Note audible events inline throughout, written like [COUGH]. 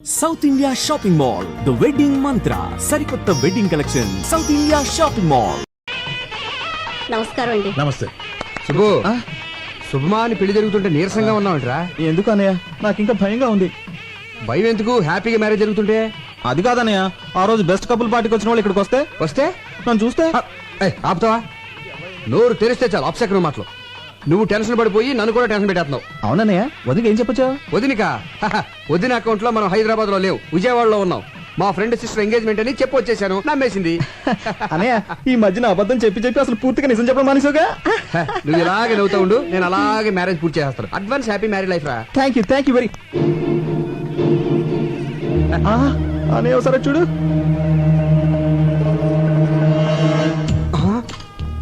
South India shopping mall the wedding Mantra సరికొత్త wedding collection South India shopping mall నమస్కారం అండి నమస్తే శుభు శుభమా అని పెళ్ళి జరుగుతుంటే నీరసంగా ఉన్నావంటరా? ఎందుకు అన్నయ్య? నాకు ఇంకా భయంగా ఉంది. భయం ఎందుకు హ్యాపీగా మ్యారేజ్ జరుగుతుంటే? అది కాదన్నయ్య. ఆ రోజు బెస్ట్ కపుల్ పార్టీకి వచ్చిన వాళ్ళు ఇక్కడికి వస్తే వస్తే? నన్ను చూస్తే? ఏయ్, ఆపుతావా? నోరు తెరిస్తే చాలు అప్సెక్రం మాటలు. నువ్వు టెన్షన్ పడిపోయి నన్ను కూడా టెన్షన్ పెట్టేస్తున్నావు. అవునన్నయ్య వదిలికి ఏం చెప్పొచ్చా? వదినిక? హహ, వదిన అకౌంట్లో మనం హైదరాబాద్లో లేవు విజయవాడలో ఉన్నాం. మా ఫ్రెండ్ సిస్టర్ ఎంగేజ్మెంట్ అని చెప్పి వచ్చేసాను నమ్మేసింది. [LAUGHS] అన్నయ్య ఈ మధ్యన అబద్ధం చెప్పి చెప్పి అసలు పూర్తిగా నిజం చెప్పడం మానేసావుగా? హ, నువ్వు ఇలాగే నవ్వుతూ ఉండు నేను అలాగే మ్యారేజ్ పూర్తి చేస్తాను. అడ్వాన్స్ హ్యాపీ మ్యారేజ్ లైఫ్ రా. Thank you thank you very అనే ఒకసారి చూడు.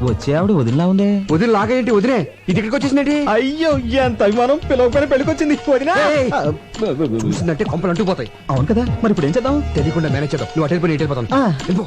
వచ్చే ఆవిడ వదిలిలా ఉందే? వదిన లాగేంటి వదిలే ఇది ఇక్కడికి వచ్చేసినట్టు అయ్యో ఎంత అభిమానం. పిలవకపోయిన పెళ్ళికొచ్చింది వదినా. ఏయ్. చూసిందంటే కొంపలు అంటుకుపోతాయి అవును కదా మరి ఇప్పుడు ఏం చేద్దాం? తెలియకుండా మేనేజ్ చేద్దాం. నువ్వు అటు వెళ్ళిపోయి ఇటు వెళ్ళిపోతాను. ఆ. వెళ్ళిపో.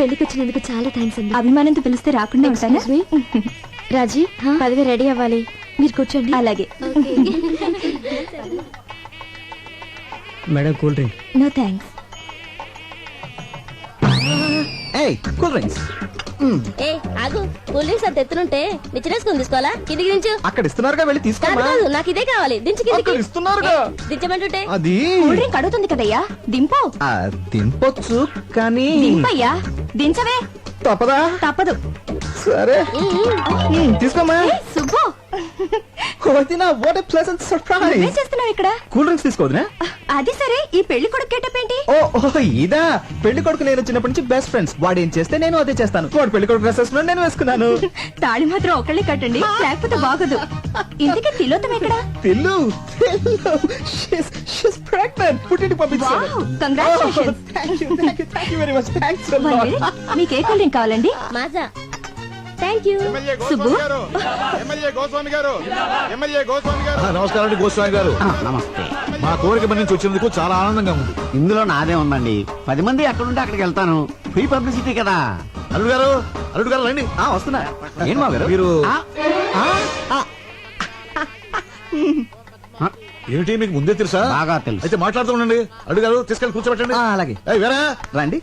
పెళ్ళికి వచ్చినందుకు చాలా థ్యాంక్స్ అండి. అభిమానంతో పిలిస్తే రాకుండా ఉంటానా? రాజీ [LAUGHS] పదవి రెడీ అవ్వాలి. మీరు కూర్చోండి. అలాగే. Madam cool drink. No thanks ఏయ్ కూల్ డ్రింక్స్. ఏ ఆగు. కూల్ డ్రింక్స్ అంత ఎత్తునుంటే నిచ్చినేసుకుని తీసుకోవాలా? కిందికి దించు. అక్కడ ఇస్తున్నారుగా వెళ్ళి నాకు ఇదే కావాలి. దించు కిందికి. అక్కడ ఇస్తున్నారుగా. ఏ, దించమంటుంటే? అది. కూల్ డ్రింక్ అడుగుతుంది కదయ్యా. దింపు. ఆ, తినపొచ్చు కానీ దింపయ్యా. దించవే. తప్పదా? తప్పదు. సరే. మ్మ్, తీసుకోమా ఏ, సుబ్బు వదినా వాట్ ఎ ప్లెజెంట్ నువ్వేం సర్ప్రైజ్ చేస్తున్నావు ఇక్కడ? కూల్ డ్రింక్స్ తీసుకోవద్దునా? అది సరే ఈ పెళ్ళి కొడుకు గెటప్ ఏంటి? ఓ ఓ ఇదా. పెళ్ళి కొడుకు నేను చిన్నప్పటి నుంచి బెస్ట్ ఫ్రెండ్స్ వాడు ఏం చేస్తే నేను అదే చేస్తాను. వాడు పెళ్ళి కొడుకు డ్రెస్ వేసుకున్నాడు నేను వేసుకున్నాను. తాళి మాత్రం ఒకళ్ళే కట్టండి లేకపోతే బాగదు. ఇంతకీ తిలోతం ఎక్కడ? తెల్లు తెల్లు. షీస్ షీస్ ప్రెగ్నెంట్ పంపించాను. Very much minute. మీకు ఏ కూల్ డ్రింక్ కావాలండి? Maaza thank you MLA Subbu? Goswami గారు. ఎమ్మెల్యే గోస్వామి గారు. ఎమ్మెల్యే గోస్వామి గారు. నమస్కారం అండి గోస్వామి గారు. నమస్తే. మా కోరిక మన నుంచి వచ్చినందుకు చాలా ఆనందంగా ఉంది. ఇందులో నాదే ఉందండి. పది మంది ఎక్కడుంటే అక్కడికి వెళ్తాను. ఫ్రీ పబ్లిసిటీ కదా. అల్లుడు గారు అల్లుడు గారు రండి. ఆ వస్తున్నా. ఏం మా గారు? మీరు ఏమిటి మీకు ముందే తెలుసా? బాగా తెలుసు. అయితే మాట్లాడుతూ ఉండండి. అల్లుడు గారు తీసుకెళ్ళి కూర్చోబెట్టండి. ఆ, అలాగే. ఏయ్, వేరా? రండి.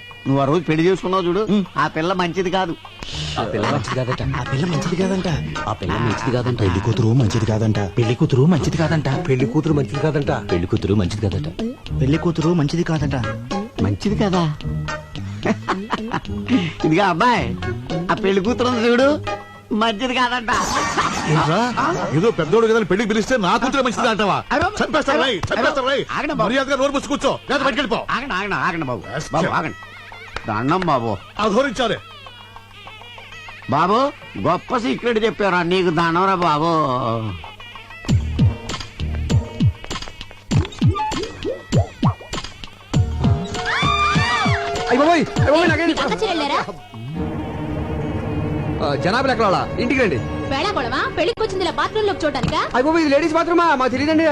నువ్వు ఆ రోజు పెళ్ళి చేసుకున్నావు చూడు. ఆ పిల్ల మంచిది కాదు. ఆ పిల్ల మంచిది కాదట. ఆ పిల్ల మంచిది కాదంట. ఆ పిల్ల మంచిది కాదంట. పెళ్ళి కూతురు మంచిది కాదంట. పెళ్ళి కూతురు మంచిది కాదంట. పెళ్ళి కూతురు మంచిది కాదంట. పెళ్ళి కూతురు మంచిది కాదట. పెళ్ళి కూతురు మంచిది కాదంట. మంచిది కదా? ఇదిగా అబ్బాయి ఆ పెళ్ళి కూతురు చూడు. మంచిది కాదంట? ఏదో పెద్దోడు కదా అని పెళ్ళికి పిలిస్తే నా కూతురు మంచిది అంటావా? చంపేస్తారు. మర్యాదగా నోరు మూసి కూర్చో. లేదా ఆగండి ఆగండి ఆగండి బాబు. బాబు ఆగండి. దండం బాబు. అధోరించారే బాబు గొప్ప సీక్రెట్ చెప్పారా నీకు దండంరా బాబు. జనాభా ఎక్కడ? ఇంటికి రండి. వేళాకోళమా పెళ్ళికి వచ్చింది బాత్రూమ్లో చూడటానికా? అయ్య ఇది లేడీస్ బాత్రూమా మాకు తెలియదండి.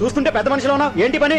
చూస్తుంటే పెద్ద మనిషిలో ఉన్నావు. ఏంటి పని?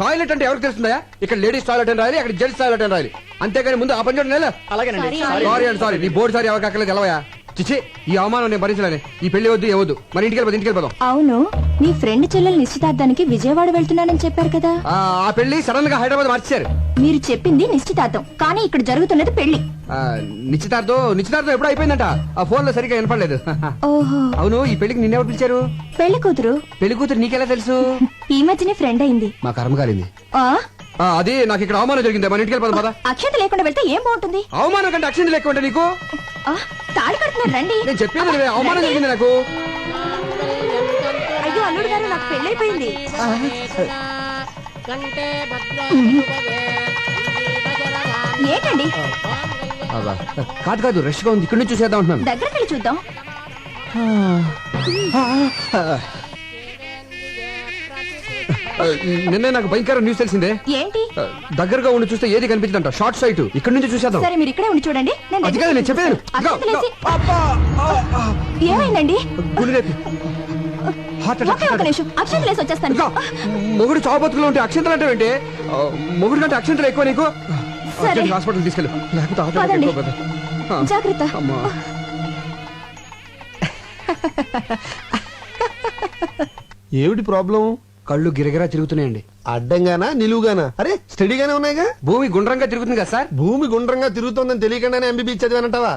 టాయిలెట్ అంటే ఎవరికి తెలుస్తుందా ఇక్కడ లేడీస్ టాయిలెట్ అని రాయాలి అక్కడ జెంట్స్ టాయిలెట్ అని రాయాలి. అంతేగాని ముందు ఆ పని చూడండి అలాగేనండి. సారీ అండి. సారీ నీ బోర్డు సారీ ఎవరికి అక్కర్లేదు తెలవయా చిచి ఈ అవమానం నేను భరించలేను. ఈ పెళ్ళి వద్దు ఏవద్దు మరి ఇంటికి వెళ్ళిపోదు ఇంటికి వెళ్ళిపోదాం అవును మీ ఫ్రెండ్ చెల్లెలు నిశ్చితార్థానికి విజయవాడ వెళ్తున్నానని చెప్పారు కదా. ఆ, పెళ్ళి సడన్గా హైదరాబాద్ మార్చేశారు. మీరు చెప్పింది నిశ్చితార్థం కానీ ఇక్కడ జరుగుతున్నది పెళ్ళి. నిశ్చితార్థం నిశ్చితార్థం ఎప్పుడు అయిపోయిందంట. ఆ ఫోన్లో సరిగ్గా వినపడలేదు. అవును ఈ పెళ్ళికి నిన్నెవరు పిలిచారు? పెళ్ళి కూతురు. పెళ్ళి కూతురు నీకెలా తెలుసు? ఈ మధ్యనే ఫ్రెండ్ అయింది. మా కర్మ కాలింది. ఆ? ఆ, అది నాకు ఇక్కడ అవమానం జరిగింది. మన ఇంటికి వెళ్ళిపోదాం పదా అక్షత లేకుండా వెళ్తే ఏం బాగుంటుంది? అవమానం కంటే అక్షింది లెక్క ఉంటే నీకు? కడుతున్నారు రండి. నేను చెప్పేది అవమానం జరిగింది నాకు. అయ్యో అల్లుడు గారు నాకు పెళ్ళైపోయింది. ఏంటండి? అబ్బా, కాదు కాదు రష్గా ఉంది. ఇక్కడ నుంచి చూసేద్దాం అంటున్నాను. దగ్గరికి వెళ్ళి చూద్దాం నిన్నే నాకు భయంకర న్యూస్ తెలిసిందే. ఏంటి? దగ్గరగా ఉండి చూస్తే ఏది కనిపించదంట? షార్ట్ సైట్ ఇక్కడ నుంచి చూసేద్దాం. సరే మీరు ఇక్కడే ఉండి చూడండి. నేను అది కాదు నేను చెప్పేది ఏమైందండి? అక్షతలేసి వచ్చేస్తాను. మొగుడు చావు బతుకులో ఉంటే అక్షంతలు అంటే ఏంటి? మొగుడు కంటే అక్షంతలు ఎక్కువ నీకు? హాస్పిటల్ తీసుకెళ్ళు. లేకపోతే జాగ్రత్త. అమ్మా. ఏమిటి ప్రాబ్లం కళ్ళు గిరగిరా తిరుగుతున్నాయండి. అడ్డంగానా నిలువుగానా? అరే స్టడీగానే ఉన్నాయిగా? భూమి గుండ్రంగా తిరుగుతుంది కదా సార్? భూమి గుండ్రంగా తిరుగుతోందని తెలియకుండానే ఎంబీబీ చదివానంటావా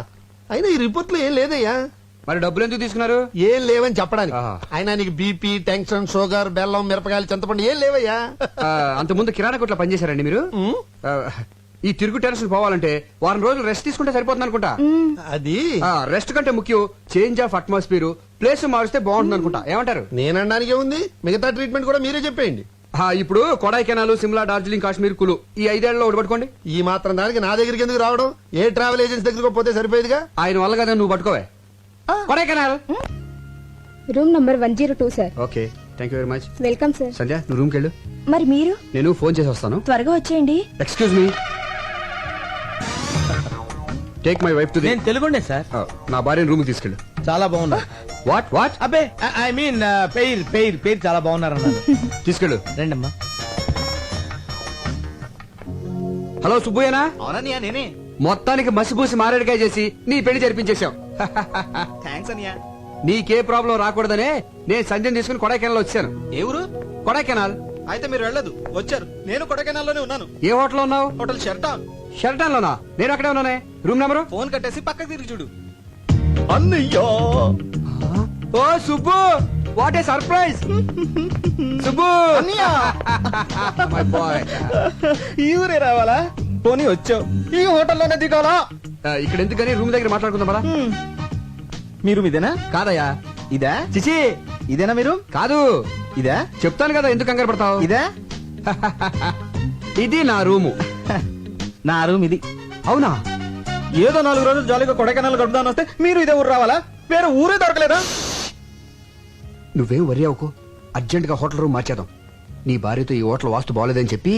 అయినా ఈ రిపోర్ట్లో ఏం లేదయ్యా. మరి డబ్బులు ఎందుకు తీసుకున్నారు? ఏం లేవని చెప్పడానికి. ఆహా. అయినా నీకు బీపీ టెన్షన్ షుగర్ బెల్లం మిరపకాయలు చింతపండు ఏం లేవయ్యా? అంత ముందు కిరాణా కొట్లో పనిచేశారండి మీరు? ఉమ్, ఆ, ఈ తిరుగు టెన్షన్ పోవాలంటే వారం రోజులు రెస్ట్ తీసుకుంటే సరిపోతుంది అనుకుంటా అది రెస్ట్ కంటే ముఖ్యం చేంజ్ ఆఫ్ అట్మాస్ఫియర్ ప్లేస్ మారిస్తే బాగుంటుంది అనుకుంటా. ఏమంటారు? నేనడానికి ఉంది. మిగతా ట్రీట్మెంట్ కూడా మీరే చెప్పేయండి. ఆ, ఇప్పుడు కొడైకెనాల్ సిమ్లా డార్జిలింగ్ కాశ్మీర్ కులు. ఈ ఐదేళ్ళలో ఒకటి పట్టుకోండి. ఈ మాత్రం దానికి నా దగ్గరికి ఎందుకు రావడం? ఏ ట్రావెల్ ఏజెన్సీ దగ్గరకు పోతే సరిపోయేదిగా? ఆయన వల్ల కదా నువ్వు పట్టుకోవే. Kodaikanal room number one zero two sir. Okay. Thank you very much. Welcome sir. Sandhya నువ్వు రూమ్కి వెళ్ళు. మరి మీరు? నేను ఫోన్ చేసి వస్తాను. త్వరగా వచ్చేయండి. Excuse me. Take my wife to నేను తెలుగుండే సార్. నా భార్యను రూమ్ తీసుకెళ్ళు. చాలా బాగున్నా. వాట్ వాట్ అబ్బే ఐ మీన్ పేరు పేరు పేరు చాలా బాగున్నారు అన్నారు [LAUGHS] తీసుకెళ్ళు. రండమ్మా. హలో సుబ్బయ్యనా? అవునన్నయ్య నేనే. మొత్తానికి మసిపూసి మారేడుకాయ చేసి నీ పెళ్ళి జరిపించేశాం థ్యాంక్స్ అన్నయ్య. నీకే ప్రాబ్లం రాకూడదనే నేను సంజయ్ తీసుకుని కొడైకెనాల్ వచ్చాను. ఏ ఊరు? కొడైకెనాల్? అయితే మీరు వెళ్ళదు. వచ్చారు. నేను కొడకెనాల్లోనే ఉన్నాను. ఏ హోటల్ ఉన్నావు? హోటల్ షెర్టాన్ షెల్టన్ లోనా నేను అక్కడే ఉన్నానే. Room number? ఫోన్ కట్టేసి పక్కకి తిరిగి చూడు. అన్నయ్యా. ఓ Subbu what a surprise Subbu. My boy ఈ ఊరే రావాలా? పోనీ వచ్చావు. ఈ హోటల్లోనే దిగాలా? ఇక్కడ ఎందుకని రూమ్ దగ్గర మాట్లాడుకుందాం పదా. మీరు మీదేనా కాదయ్యా. ఇదా? చిచి ఇదేనా మీరు కాదు. ఇదా? చెప్తాను కదా ఎందుకు కంగారు పడతావు? ఇదా? [LAUGHS] ఇది నా రూము. [LAUGHS] నా రూమ్ ఇది. అవునా? ఏదో నాలుగు రోజులు జాలీగా కొడకెనాల్ గడుపుదాని వస్తే మీరు ఇదే ఊరు రావాలా? వేరే ఊరే దొరకలేదా? నువ్వేం వరి అవ్వకు అర్జెంట్గా హోటల్ రూమ్ మార్చేద్దాం. నీ భార్యతో ఈ హోటల్ వాస్తు బాగోలేదని చెప్పి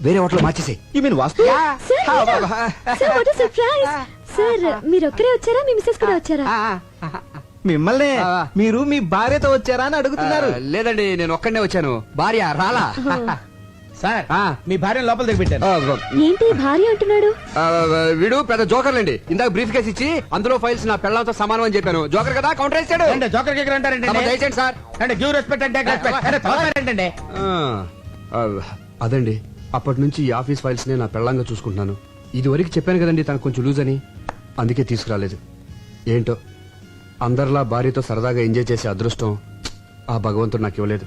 వేరే హోటల్ మార్చేసే మీన్ వాస్తు? సర్ప్రైజ్ సార్ మీరు ఒక్కరే వచ్చారా? మీ మిస్సెస్ కూడా వచ్చారా? మిమ్మల్ని ఆ. మీరు మీ భార్యతో వచ్చారా అని అడుగుతున్నారు. లేదండి నేను ఒక్కడనే వచ్చాను. భార్య రాలా. సార్ ఆ. మీ భార్య లోపల దిగి పెట్టారు ఆ, ఏంటి భార్య అంటున్నాడు? వీడు పెద్ద జోకర్లండి ఇందాక బ్రీఫ్ కేసు ఇచ్చి అందులో ఫైల్స్ నా పిల్లలతో సమానం అని చెప్పాను. జోకర్ కదా? కౌంటర్ వేసాడు అంటే జోకర్ కేకర్ దయచేయండి సార్. అంటే గివ్ రెస్పెక్ట్ అంటే అదండి. అప్పటి నుంచి ఈ ఆఫీస్ ఫైల్స్ నే నా పెళ్ళంగా చూసుకుంటున్నాను. ఇది వరకు చెప్పాను కదండి తనకు కొంచెం లూజ్ అని. అందుకే తీసుకురాలేదు. ఏంటో? అందరిలా భార్యతో సరదాగా ఎంజాయ్ చేసే అదృష్టం ఆ భగవంతుడు నాకు ఇవ్వలేదు.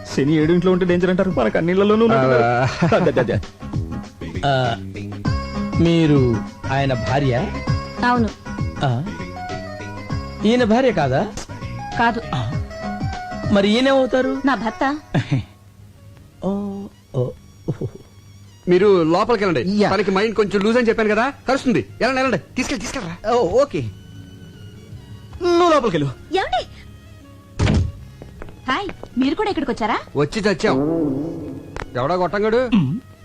శని ఏడు ఇంట్లో ఉంటే డేంజర్ అంటారు. మనకు అన్నిళ్ళలోనూ ఆ, మీరు ఆయన భార్య? అవును. ఆ, ఈయన భార్య కాదా? కాదు. మరి ఈయనేమవుతారు నా భర్త. ఓ ఓ. మీరు లోపలికి వెళ్ళండి. యా. తనకి మైండ్ కొంచెం లూజ్ అని చెప్పాను కదా కలుస్తుంది వెళ్ళండి వెళ్ళండి. తీసుకెళ్ళి తీసుకెళ్ళరా. ఓ, ఓకే. నువ్వు లోపలికి వెళ్ళు. ఏమండి? హాయ్ మీరు కూడా ఇక్కడికి వచ్చారా? వచ్చి చచ్చాం. ఎవడా కొట్టంగాడు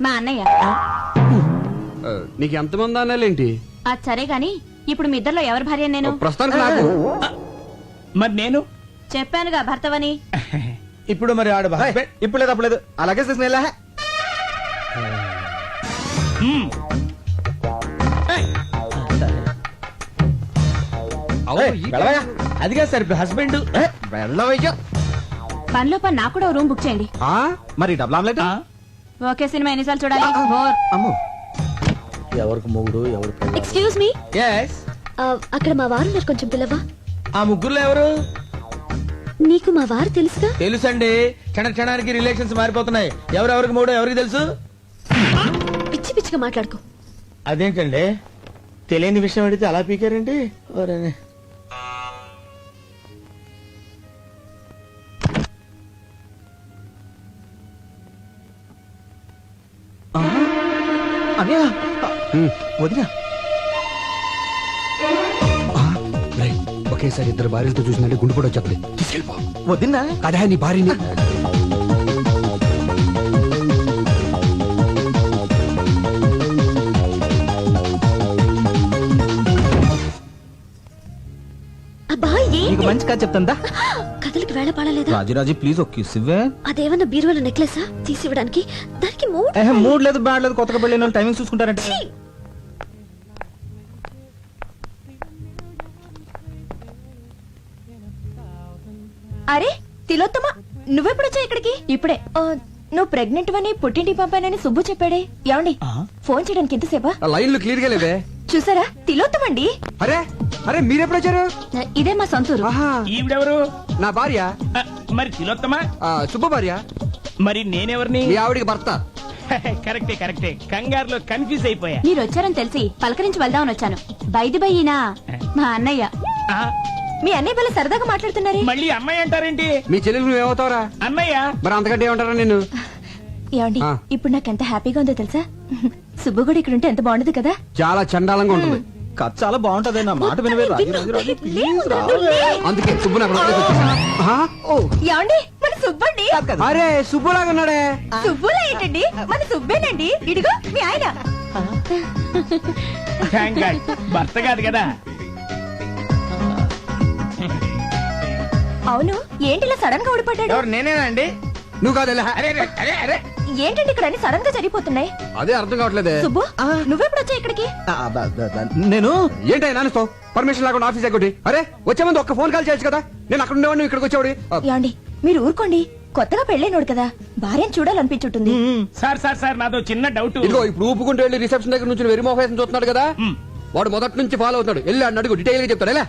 మా అన్నయ్య. ఆ, నీకు ఎంతమంది అన్నాలేంటి అది సరే గాని ఇప్పుడు మీ ఇద్దరిలో ఎవరి భార్య నేను? ప్రస్తుతానికి నాకు. మరి నేను? చెప్పానుగా భర్తవని. [LAUGHS] ఇప్పుడు మరి ఆడ ఇప్పుడు లేదు అప్పుడు లేదు. అలాగే తీసుకుని వెళ్ళా అవును, ఈ- వెళ్ళవయ్యా. అదిగా సరే హస్బెండ్. వెళ్ళవయ్యా. పనిలో పని నాకు కూడా రూమ్ బుక్ చేయండి. ఆ? మరి డబుల్ ఆమ్లెట్? ఓకే సినిమా ఎన్నిసార్లు చూడాలి? బోర్. అమ్మో. ఎవరికి మొగుడు ఎవరు? Excuse me Yes. అక్కడ మా వారు ఉన్నారు కొంచెం పిల్లవా? ఆ ముగ్గురులో ఎవరు? నీకు మా వారు తెలుసుగా తెలుసండి. క్షణ క్షణానికి రిలేషన్స్ మారిపోతున్నాయి. ఎవరెవరికి మూడో ఎవరికి తెలుసు? పిచ్చి పిచ్చిగా మాట్లాడుకో. అదేంటండి? తెలియని విషయం అడిగితే అలా పీకారండి? ఓరేనే. అన్నయ్య హ్మ్. వదినా. ఆ, రేయ్, ఒకేసారి ఇద్దరు భార్యలతో చూసినట్టే గుండు కూడా వచ్చేది తీసుకెళ్ళిపో. వదినా. అదే నీ భార్యని. అబ్బా నీకు ఏంటి మంచి కథ చెప్తుందా? కథలకి వేళ పాడలేదా? రాజురాజు ప్లీజ్ ఒక కిస్ ఇవ్వే. అదేమన్నా బీరువాల నెక్లెసా తీసివ్వడానికి మూడు లేదు బ్యాడ్ లేదు కొత్తగా పెళ్ళిన వాళ్ళు టైమింగ్ చూసుకుంటారంటే. అరే తిలోత్తమ నువ్వెప్పుడొచ్చా ఇక్కడికి? ఇప్పుడే. నువ్వు ప్రెగ్నెంట్ అని పుట్టింటి పంపానని సుబ్బు చెప్పాడే. ఏమండి? ఫోన్ చేయడానికి ఎంతసేపా? లైన్లు క్లియర్గా లేవే. చూసారా? తిలోత్తమండి. అరే అరే మీరెప్పుడు వచ్చారు ఇదే మా సొంతూరు. ఈవిడెవరు? నా భార్య. మరి తిలోత్తమా? ఆ, శుభ భార్య. మరి నేనెవరిని? మీ ఆవిడికి భర్త. కరెక్టే కరెక్టే. కంగారులో కన్ఫ్యూజ్ అయిపోయా. మీరు వచ్చారని తెలిసి పలకరించి వెళ్దామని వచ్చాను. బైది బయ్యినా మా అన్నయ్య. ఆ, మీ అన్నయ్య వల్ల సరదాగా మాట్లాడుతున్నారే. మళ్ళీ అమ్మాయి అంటారేంటి? మీ చెల్లెలు నువ్వేమవుతావురా? అన్నయ్య? మరి అంతకంటే ఏమంటారా నేను ఏమండి ఆ. ఇప్పుడు నాకు ఎంత హ్యాపీగా ఉందో తెలుసా? సుబ్బు కూడా ఇక్కడ ఉంటే ఎంత బాగుండదు కదా? చాలా చండాలంగా ఉంటుంది. కథ చాలా బాగుంటది నా మాట వినవే రాజు రాజు రాజు ప్లీజ్ రా అందుకే సుబ్బు నాకు ఏమండి? సుబ్బండి. అరే సుబ్బులాగా ఉన్నాడే. సుబ్బులా ఏంటండి? మన సుబ్బేనండి. ఇడిగో మీ ఆయన. భర్త కాదు కదా. అవును ఏంటి ఇలా సడన్గా ఊడిపడ్డాడు? ఎవరు నేనేనండి? నువ్వు కాదు? అరే అరే, అరే అరే. ఏంటండి ఇక్కడ అన్ని సడన్గా జరిగిపోతున్నాయి? అదే అర్థం కావట్లేదే. సుబ్బు నువ్వెప్పుడు వచ్చా ఇక్కడికి? ఆ, నేను? ఏంటో నాన్నస్తావు పర్మిషన్ లేకుండా ఆఫీస్ ఎక్కటి అరే వచ్చే ముందు ఒక్క ఫోన్ కాల్ చేయొచ్చు కదా? నేను అక్కడ ఉండేవాడిని నువ్వు ఇక్కడికి వచ్చేవాడి ఆ, ఏమండి మీరు ఊరుకోండి. కొత్తగా పెళ్ళైనోడు కదా. భార్యను చూడాలనిపించుంటుంది. సార్ సార్ సార్ నాదో చిన్న డౌట్. ఇదిగో ఇప్పుడు ఊపుకుంటూ వెళ్ళి రిసెప్షన్ దగ్గర నుంచి వెరీ మోహేసం చూస్తున్నాడు కదా. వాడు మొదటి నుంచి ఫాలో అవుతున్నాడు. వెళ్ళి అడిగి అడుగు డీటెయిల్గా చెప్తాడు. ఎలా?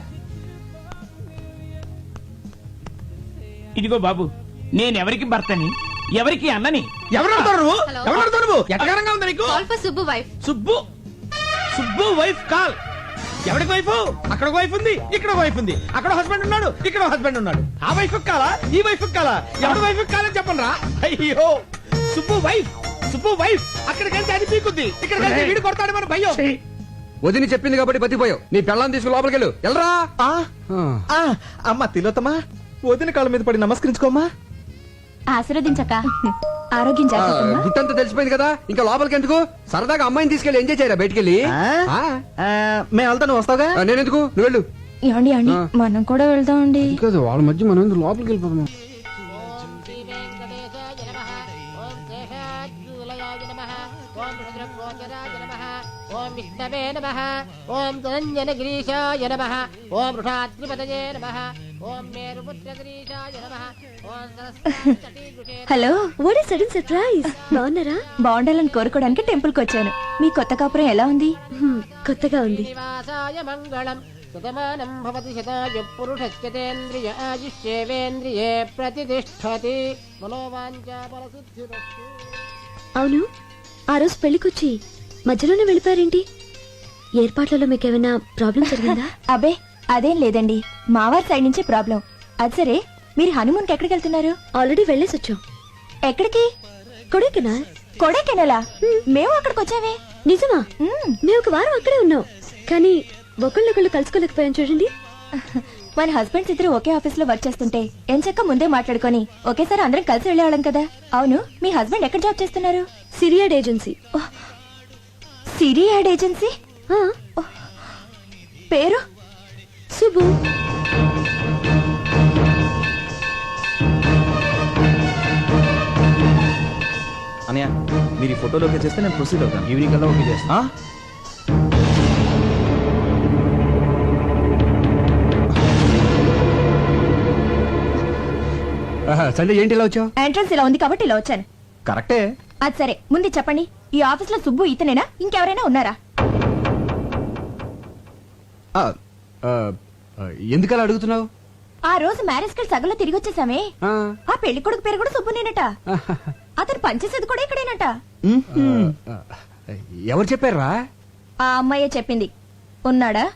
ఇదిగో బాబు నేను ఎవరికి భర్తని ఎవరికి అన్నని? ఎవరు అడుగుతారు నువ్వు? ఎవరు నువ్వు? ఎట్టగారంగా ఉంది నీకు? Subbu wife. Subbu Subbu wife call. ఎవరికి వైఫ్? అక్కడ వైఫ్ ఉంది ఇక్కడ వైఫ్ ఉంది. అక్కడ హస్బెండ్ ఉన్నాడు ఇక్కడ హస్బెండ్ ఉన్నాడు. ఆ వైఫ్ కాలా? ఈ వైఫ్ కాలా? ఎవరి వైఫ్ కాలని చెప్పండి రా అయ్యో! Subbu wife Subbu wife. అక్కడికి వెళ్తే అది పీకుద్ది. ఇక్కడ వెళ్తే వీడు కొడతాడు మన భయం. వదిని చెప్పింది కాబట్టి బతిపోయావు నీ పెళ్ళాన్ని తీసుకుని లోపలికి వెళ్ళు వెళ్ళరా ఆ, ఆ, అమ్మ తిలోతమ్మా వదిన కాళ్ళ మీద పడి నమస్కరించుకోమ్మా. ఆశీర్వదించక ఆరోగ్యం ఆ, జాగ్రత్త గుట్టంతా తెలిసిపోయింది కదా. ఇంకా లోపలికి ఎందుకు సరదాగా అమ్మాయిని తీసుకెళ్ళి ఎంజాయ్ చేయరా బయటికి వెళ్ళి ఆ? ఆ? ఆ, మేము వెళ్తాను వస్తావుగా? ఆ, నేనెందుకు? నువ్వు వెళ్ళు. ఏమండి ఆ. మనం కూడా వెళ్దామండి కాదు వాళ్ళ మధ్య మనం ఎందుకు లోపలికి వెళ్ళిపోతాం ఓం విష్ణవే నమ. ఓం ధనంజనగిరీశాయ నమ. ఓం వృషాద్రిపతయే నమ. ఓం మేరుపుత్రగిరీశాయ నమ. ఓం Saraswati hello what is sudden surprise బాగున్నారా? బాగుండాలని కోరుకోవడానికి టెంపుల్కి వచ్చాను. మీ కొత్త కాపురం ఎలా ఉంది? హ్మ్, కొత్తగా ఉంది. సుతమానం భవతి శతాయు ప్రతిష్టతి. అవును ఆ రోజు పెళ్ళికొచ్చి మధ్యలోనే వెళ్ళిపోయారేంటి? ఏర్పాట్లలో మీకు ఏమైనా ప్రాబ్లం జరిగిందా? [LAUGHS] అబే అదేం లేదండి. మావారి సైడ్ నుంచి ప్రాబ్లం అది సరే మీరు హనుమూన్కి ఎక్కడికి వెళ్తున్నారు? ఆల్రెడీ వెళ్ళేసి వచ్చాం. ఎక్కడికి? కొడైకెనాల్. కొడైకెనలా? మేము అక్కడికి వచ్చామే. నిజమా? మ్మ్. మేము ఒక వారం అక్కడే ఉన్నాం. కానీ ఒకళ్ళొకళ్ళు కలుసుకోలేకపోయాం చూడండి. [LAUGHS] మన హస్బెండ్స్ ఇద్దరు ఒకే ఆఫీస్లో వర్క్ చేస్తుంటే ఎంచక్క ముందే మాట్లాడుకొని ఒకేసారి అందరం కలిసి వెళ్ళేవాళ్ళం కదా. అవును మీ హస్బెండ్ ఎక్కడ జాబ్ చేస్తున్నారు? Siri ad agency. Siri ad agency? ఆ, పేరు? అనయ్య మీరు ఈ ఫోటోలోకి చేస్తే నేను ప్రొసీడ్ అవుతాను. ఈవినింగ్ కల్లా ఓకే చేస్తా. సంజయ్ ఏంటి ఇలా వచ్చావు? ఎంట్రన్స్ ఇలా ఉంది కాబట్టి ఇలా వచ్చాను. కరెక్టే. అది సరే. ముందు చెప్పండి ఈ ఆఫీస్లో సుబ్బు ఇతనేనా? ఇంకెవరైనా ఉన్నారా? ఎందుకలా అడుగుతున్నావు? ఆ రోజు మ్యారేజ్కి సగంలో తిరిగి వచ్చేసామే. ఆ, పెళ్ళి కొడుకు పేరు కూడా సుబ్బునేనట అతను పనిచేసేది కూడా ఇక్కడేనట. ఎవరు చెప్పారా ఆ అమ్మాయే చెప్పింది. ఉన్నాడా?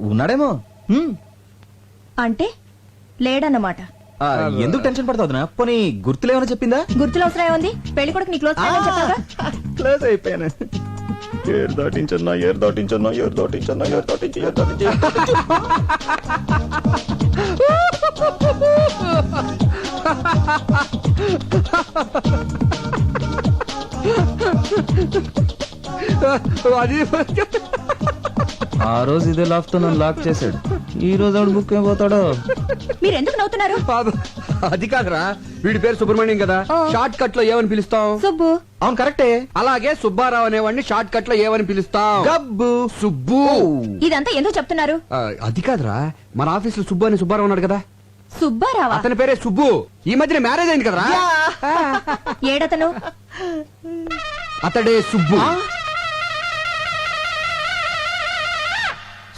ఉన్నాడేమో. అంటే లేడన్నమాట. ఎందుకు టెన్షన్ పడతావు పోనీ గుర్తులేమైనా చెప్పిందా? గుర్తులు అవసరం ఏముంది పెళ్ళి కొడుకు నీ క్లోజ్ క్లోజ్ అయిపోయాను. ఏరు దాటించన్నా ఏరు దాటించన్నా ఏరు దాటించన్నా ఏరు దాటించి ఏరు దాటించి ఏరు దాటించి. అది ఆ రోజు ఇదే లాక్తో నన్ను లాక్ చేశాడు. ఈ రోజు ఆవిడ బుక్ అయిపోతాడో మీరు ఎందుకు నవ్వుతున్నారు? బాబు, అది కాదురా వీడి పేరు సుబ్రహ్మణ్యం కదా. షార్ట్ కట్లో ఏమని పిలుస్తాం? సుబ్బు. అవును కరెక్టే. అలాగే సుబ్బారావు అనేవాడిని షార్ట్ కట్లో ఏమని పిలుస్తాం. గబ్బు. సుబ్బు. ఇదంతా ఎందుకు చెప్తున్నారు? అది కాదురా మన ఆఫీస్లో సుబ్బు అని సుబ్బారావు ఉన్నాడు కదా. సుబ్బారావా? అతని పేరే సుబ్బు. ఈ మధ్యన మ్యారేజ్ అయింది కదరా. ఏడతను? అతడే సుబ్బు.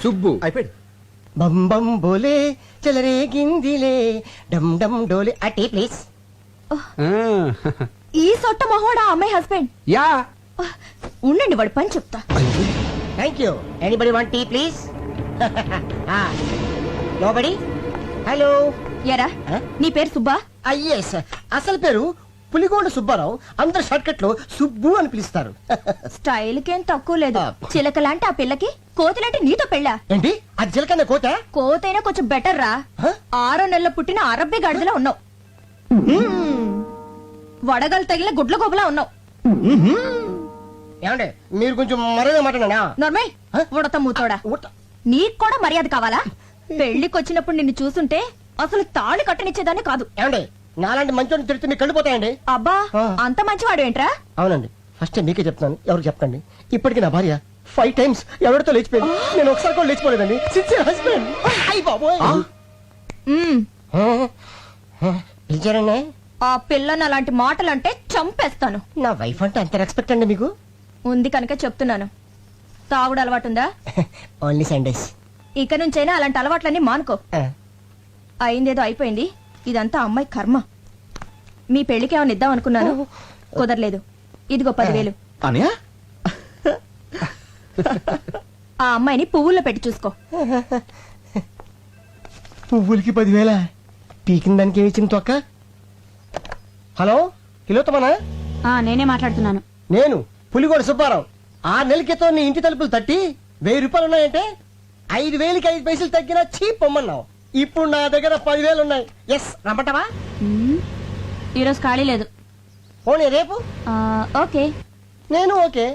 సుబ్బు. అయిపోయాడు బం బం బోలే చలరే గిందిలే డమ్ డమ్ డోలే అటే ప్లీజ్. ఆ, ఈ సొట్ట మొహోడా అమ్మాయి హస్బెండ్? యా. ఉండండి వాడు పని చెప్తా. Thank you anybody want tea please nobody hello ఎరా? నీ పేరు సుబ్బా? ఎస్ అసలు పేరు పులిగోండ సుబ్బారావు అందరు షార్ట్ కట్లో సుబ్బు అని పిలుస్తారు. స్టైల్ కేం తక్కువ లేదు. చిలకలాంటి ఆ పిల్లకి కోతిలాంటి నీతో పెళ్ళా? ఏంటి? అది చిలకన్న కోత? కోతైనా కొంచెం బెటర్ రా? ఆరో నెలల పుట్టిన అరబ్బి గాడిదలా ఉన్నావు. వడగలు తగిలిన గుడ్ల గోబలా ఉన్నావు. ఏమండి మీరు కొంచెం మరేదో మాట్లాడా నర్మయ్ ఉడత మూతోడా? నీకు కూడా మర్యాద కావాలా? పెళ్ళికి వచ్చినప్పుడు నిన్ను చూస్తుంటే అసలు తాళి కట్టనిచ్చేదాన్ని కాదు. ఏమండి నాలాంటి మంచోని తిడితే మీకు కళ్ళిపోతాయండి అబ్బా. అంత మంచివాడు ఏంట్రా? అవునండి. ఫస్ట్ మీకే చెప్తాను ఎవరికి చెప్పకండి. ఇప్పటికి నా భార్య ఫైవ్ టైమ్స్ ఎవరితో లేచిపోయింది. నేను ఒకసారి కూడా లేచిపోలేదండి. సిన్సియర్ హస్బెండ్ అయ్యి బాబోయ్. మ్మ్. పిలిచారండి ఆ. పిల్లని అలాంటి మాటలంటే చంపేస్తాను. నా వైఫ్ అంటే అంత రెస్పెక్ట్ అండి మీకు? ఉంది కనుక చెప్తున్నాను. తాగుడు అలవాటుందా? [LAUGHS] ఓన్లీ సండేస్ ఇక నుంచైనా అలాంటి అలవాట్లన్నీ మానుకో. అయిందేదో అయిపోయింది. ఇదంతా అమ్మాయి కర్మ. మీ పెళ్ళికి ఏమైనా ఇద్దాం అనుకున్నాను కుదరలేదు. ఇదిగో పదివేలు. అనయా? ఆ అమ్మాయిని పువ్వుల్లో పెట్టి చూసుకో. పువ్వులకి పదివేల? పీకిన దానికి ఏమి ఇచ్చింది తొక్క? హలో? కిలోతమనా నేనే మాట్లాడుతున్నాను. నేను? పులిగోడ సుబ్బారావు. ఆ నెల క్రితం నీ ఇంటి తలుపులు తట్టి వెయ్యి రూపాయలు ఉన్నాయంటే ఐదు వేలకి ఐదు పైసలు తగ్గినా చీప్ పొమ్మన్నావు. ఇప్పుడు నా దగ్గర పదివేలు ఉన్నాయి. ఎస్ రమ్మంటావా? ఈరోజు ఖాళీ లేదు. పోనీ రేపు? ఓకే. నేను ఓకే.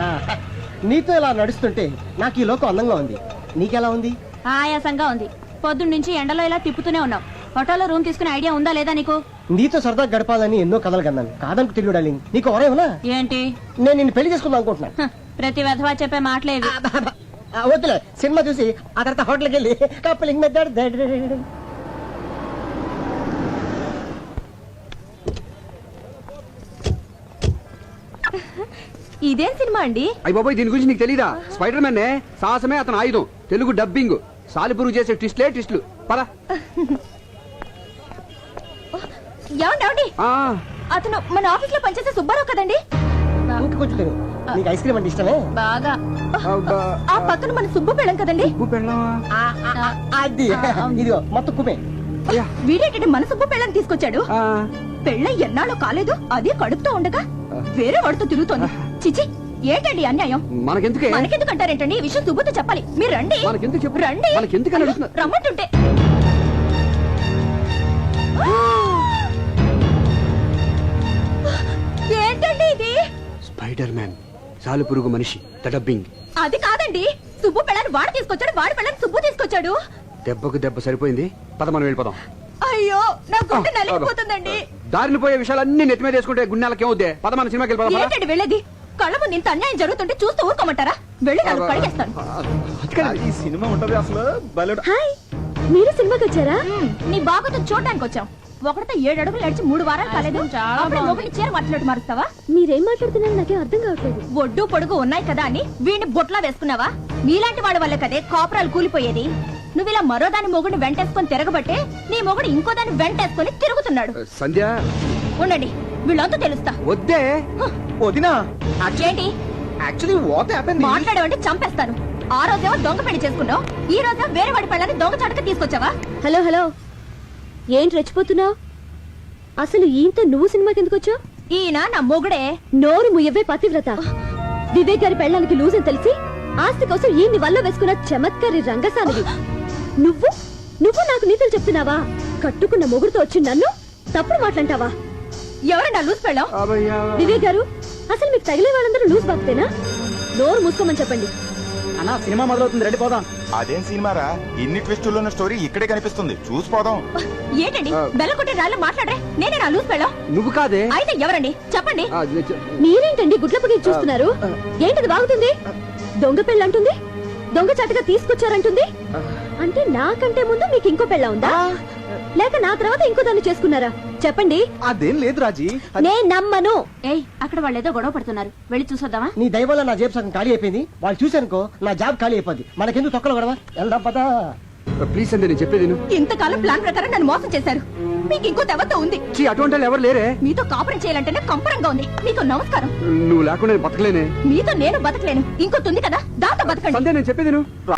ఆ, నీతో ఇలా నడుస్తుంటే నాకు ఈ లోకం అందంగా ఉంది. నీకెలా ఉంది? ఆయాసంగా ఉంది. పొద్దున్న నుంచి ఎండలో ఇలా తిప్పుతూనే ఉన్నావు హోటల్లో రూమ్ తీసుకునే ఐడియా ఉందా లేదా నీకు? నీతో సరదా గడపాలని ఎన్నో కథలు కన్నాను. కాదంటూ తెలియదు డార్లింగ్ నీకు ఎవరేమన్నా ఏంటి? నేను నిన్ను పెళ్ళి చేసుకుందాం అనుకుంటున్నాను. ప్రతి వెధవా చెప్పే మాటలేవి. ఆ, వద్దులే. సినిమా చూసి ఆ తర్వాత హోటల్కి వెళ్ళి కప్పలింగ్ మెథడ్ ఇదేం సినిమా అండి? అయ్య బాబాయ్ దీని గురించి నీకు తెలీదా? స్పైడర్ మ్యాన్ సాహసమే అతను ఆయుధం. తెలుగు డబ్బింగ్. సాలిపురుగు చేసే ట్విస్ట్లే ట్విస్ట్లు. పద. ఏమండి ఏమండి? ఆ, అతను మన ఆఫీస్లో పనిచేసే సుబ్బారావు కదండి? కొంచెం నీకు ఐస్ క్రీమ్ అంటే ఇష్టమే? బాగా. ఆ పక్కన మన సుబ్బు పెళ్ళం కదండి? ఆ, ఆ, ఆ, అది. ఇదిగో మొత్తం కుమే వీడేంటంటే మన సుబ్బు పెళ్ళని తీసుకొచ్చాడు. పెళ్ళ ఎన్నాళ్ళు కాలేదు అదే కడుపుతో ఉండగా వేరే వాడితో తిరుగుతోంది. చిచి ఏంటండి ఈ అన్యాయం? మనకెందుకే? మనకెందుకు అంటారేంటండి ఈ విషయం సుబ్బుతో చెప్పాలి. మీరు రండి. మనకెందుకు చెప్పు? రండి. మనకెందుకని అడుగుతున్నా? రమ్మంటుంటే. [GASPS] [GASPS] ఏంటండి ఇది? Spider man. సాలు పురుగు మనిషి ద డబ్బింగ్ అది కాదండి. సుబ్బు పెళ్ళని వాడు తీసుకొచ్చాడు వాడి పెళ్ళని సుబ్బు తీసుకొచ్చాడు. దెబ్బకు దెబ్బ సరిపోయింది. పద మనం వెళ్ళిపోదాం. అయ్యో నా గుండె నలిగిపోతుందండి. దారిని పోయే విషయాలన్నీ నెత్తి మీద వేసుకుంటే గుండెలకి ఏమవుద్ది పద మన సినిమాకి వెళ్ళిపోదాం పద. ఏంటండి వెళ్ళేది? కళ్ళ ముందు ఇంత అన్యాయం జరుగుతుంటే చూస్తూ ఊరుకోమంటారా? వెళ్ళి నన్ను కడిగేస్తాను. ఈ సినిమా ఉంటది అసలు. బలెడు హాయ్ మీరు సినిమాకి వచ్చారా? నీ బాగుతో చూడడానికి వచ్చాం ఒకటితో ఏడు అడుగులు నడిచి మూడు వారాలు కాలేదు. అప్పుడే చీర మాట్లాడు మారుస్తావా? మీరేం మాట్లాడుతున్నారో నాకేం అర్థం కావట్లేదు. ఒడ్డు పొడుగు ఉన్నాయి కదా అని వీడిని బొట్లా వేసుకున్నావా? మీలాంటి వాడి వల్ల కదే కాపురాలు కూలిపోయేది. నువ్వు ఇలా మరో దాని మొగుడిని వెంటేసుకొని తిరగబట్టే నీ మొగుడు ఇంకో దాన్ని వెంటేసుకొని తిరుగుతున్నాడు. సంధ్య. ఉండండి వీళ్ళంతా తెలుస్తా. వద్దే. వదినా. ఏంటి యాక్చువల్లీ వాట్ హ్యాపెన్ మాట్లాడమంటే చంపేస్తాను. ఆ రోజేమో దొంగ పెళ్ళి చేసుకున్నావు. ఈ రోజేమో వేరే వాడి పెళ్ళని దొంగ చాటుగా తీసుకొచ్చావా? Hello hello. ఏంటి రెచ్చిపోతున్నావు? అసలు ఈయంతో నువ్వు సినిమాకి ఎందుకు వచ్చావు ఈయన నా మొగుడే. నోరు ముయ్యవే పతివ్రత. వివేక్ గారి పెళ్ళానికి లూజ్ అని తెలిసి ఆస్తి కోసం ఈయన్ని వల్ల వేసుకున్న చమత్కారి రంగసానివి. నువ్వు? నువ్వు నాకు నీతులు చెప్తున్నావా? కట్టుకున్న మొగుడుతో వచ్చి నన్ను తప్పుడు మాట్లాంటావా? ఎవరైనా లూజ్ పెళ్ళాం? వివేక్ గారు అసలు మీకు తగిలే వాళ్ళందరూ లూజ్ బాక్తేనా నోరు మూసుకోమని చెప్పండి. అన్న సినిమా మొదలవుతుంది రెడీ పోదాం. అదేం సినిమారా? ఇన్ని ట్విస్టుల్లో ఉన్న స్టోరీ ఇక్కడే కనిపిస్తుంది. చూసిపోదాం ఏంటండి? బెల్లకొట్టి రాళ్ళు మాట్లాడరే నేనే నా లూజ్ పెళ్ళాం నువ్వు కాదే. అయితే ఎవరండి? చెప్పండి. మీరేంటండి గుడ్లపకి చూస్తున్నారు? ఏంటిది బాగుతుంది? దొంగ పెళ్ళి అంటుంది? దొంగ చాటుగా తీసుకొచ్చారంటుంది? అంటే నాకంటే ముందు మీకు ఇంకో పెళ్ళ ఉందా? లేక నా తర్వాత ఇంకో దాన్ని చేసుకున్నారా? చెప్పండి. అదేం లేదు రాజీ. నేను నమ్మను. ఏయ్ అక్కడ వాళ్ళు ఏదో గొడవ పడుతున్నారు. వెళ్ళి చూసొద్దామా? నీ దయ వల్ల నా జేబు సగం ఖాళీ అయిపోయింది. వాళ్ళు చూశానుకో నా జాబ్ ఖాళీ అయిపోద్ది. మనకెందుకు తొక్కలు గొడవ? వెళ్దాం పదా. ప్లీజ్ సంధ్య నేను చెప్పేది విను. ఇంతకాలం ప్లాన్ ప్రకారం నన్ను మోసం చేశారు. మీకు ఇంకో దెబ్బతో ఉంది. చీ అటువంటి వాళ్ళు ఎవరు లేరే? మీతో కాపురం చేయాలంటేనే కంపరంగా ఉంది. మీకు నమస్కారం. నువ్వు లేకుండా నేను బతకలేనే. మీతో నేను బతకలేను. ఇంకోటి ఉంది కదా దాంతో బతకండి. నేను చెప్పేది విను.